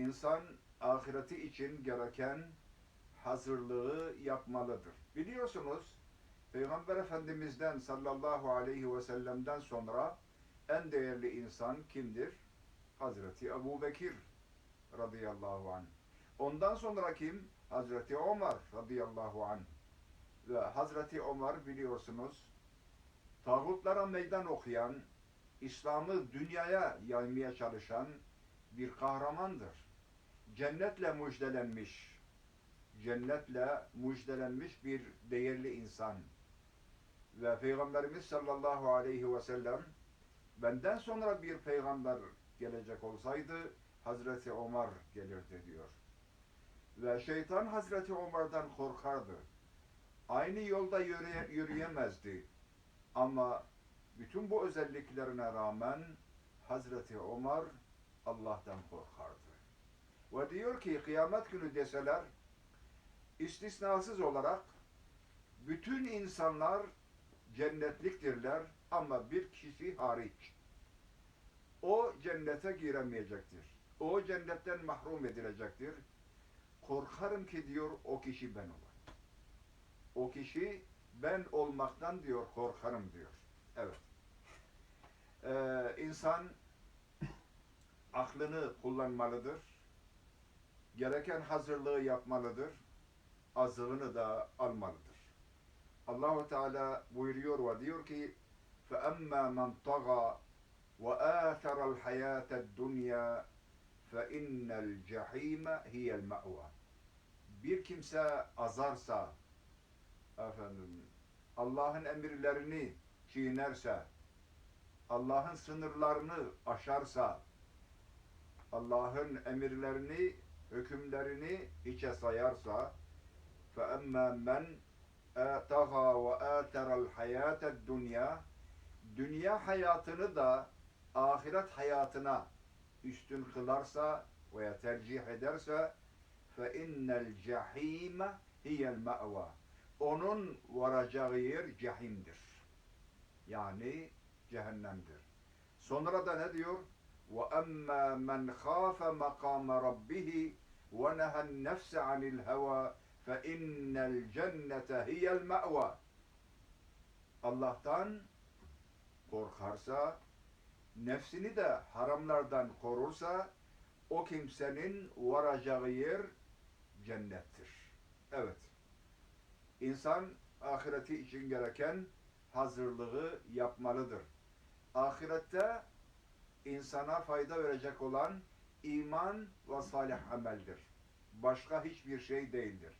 insan ahireti için gereken hazırlığı yapmalıdır. Biliyorsunuz Peygamber Efendimiz'den sallallahu aleyhi ve sellem'den sonra en değerli insan kimdir? Hazreti Ebu Bekir radıyallahu anh. Ondan sonra kim? Hazreti Ömer radıyallahu anh. Ve Hazreti Ömer biliyorsunuz tağutlara meydan okuyan, İslam'ı dünyaya yaymaya çalışan bir kahramandır. Cennetle müjdelenmiş, cennetle müjdelenmiş bir değerli insan. Ve Peygamberimiz sallallahu aleyhi ve sellem benden sonra bir peygamber gelecek olsaydı Hazreti Ömer gelirdi diyor. Ve şeytan Hazreti Ömer'den korkardı. Aynı yolda yürüye, yürüyemezdi. Ama bütün bu özelliklerine rağmen Hazreti Ömer Allah'tan korkardı. Ve diyor ki kıyamet günü deseler istisnasız olarak bütün insanlar cennetliktirler ama bir kişi hariç. O cennete giremeyecektir. O cennetten mahrum edilecektir. Korkarım ki diyor o kişi ben olayım. O kişi ben olmaktan diyor korkarım diyor. Evet. Ee, insan aklını kullanmalıdır gereken hazırlığı yapmalıdır. Azığını da almalıdır. Allahu Teala buyuruyor ve diyor ki: "Feemma men taga ve athara al-hayata dunya fe innel cehime hiyel ma'wa." Bir kimse azarsa efendim Allah'ın emirlerini çiğnerse, Allah'ın sınırlarını aşarsa, Allah'ın emirlerini hükümlerini hiçe sayarsa, فَأَمَّا مَنْ اَتَغَى وَآتَرَ الْحَيَاةَ الدُّنْيَا Dünya hayatını da ahiret hayatına üstün kılarsa veya tercih ederse فَاِنَّ الْجَح۪يمَ هِيَ الْمَأْوَى Onun varacağı yer cehimdir. Yani cehennemdir. Sonra da ne diyor? وَأَمَّا مَنْ خَافَ مَقَامَ رَبِّهِ وَنَهَى النَّفْسَ عَنِ الْهَوَى فَاِنَّ الْجَنَّةَ هِيَ الْمَأْوَى Allah'tan korkarsa, nefsini de haramlardan korursa, o kimsenin varacağı yer cennettir. Evet. İnsan ahireti için gereken hazırlığı yapmalıdır. Ahirette insana fayda verecek olan iman ve salih ameldir. Başka hiçbir şey değildir.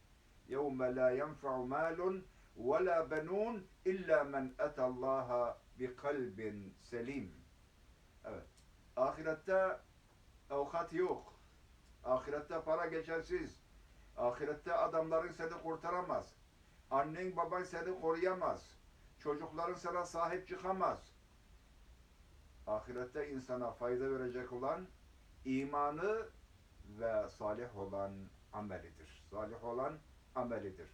يَوْمَ لَا يَنْفَعُ مَالٌ وَلَا بَنُونَ اِلَّا مَنْ اَتَى اللّٰهَ بِقَلْبٍ selim. Evet. Ahirette avukat yok. Ahirette para geçersiz. Ahirette adamların seni kurtaramaz. Annen baban seni koruyamaz. Çocukların sana sahip çıkamaz. Ahirette insana fayda verecek olan imanı ve salih olan amelidir. Salih olan amelidir.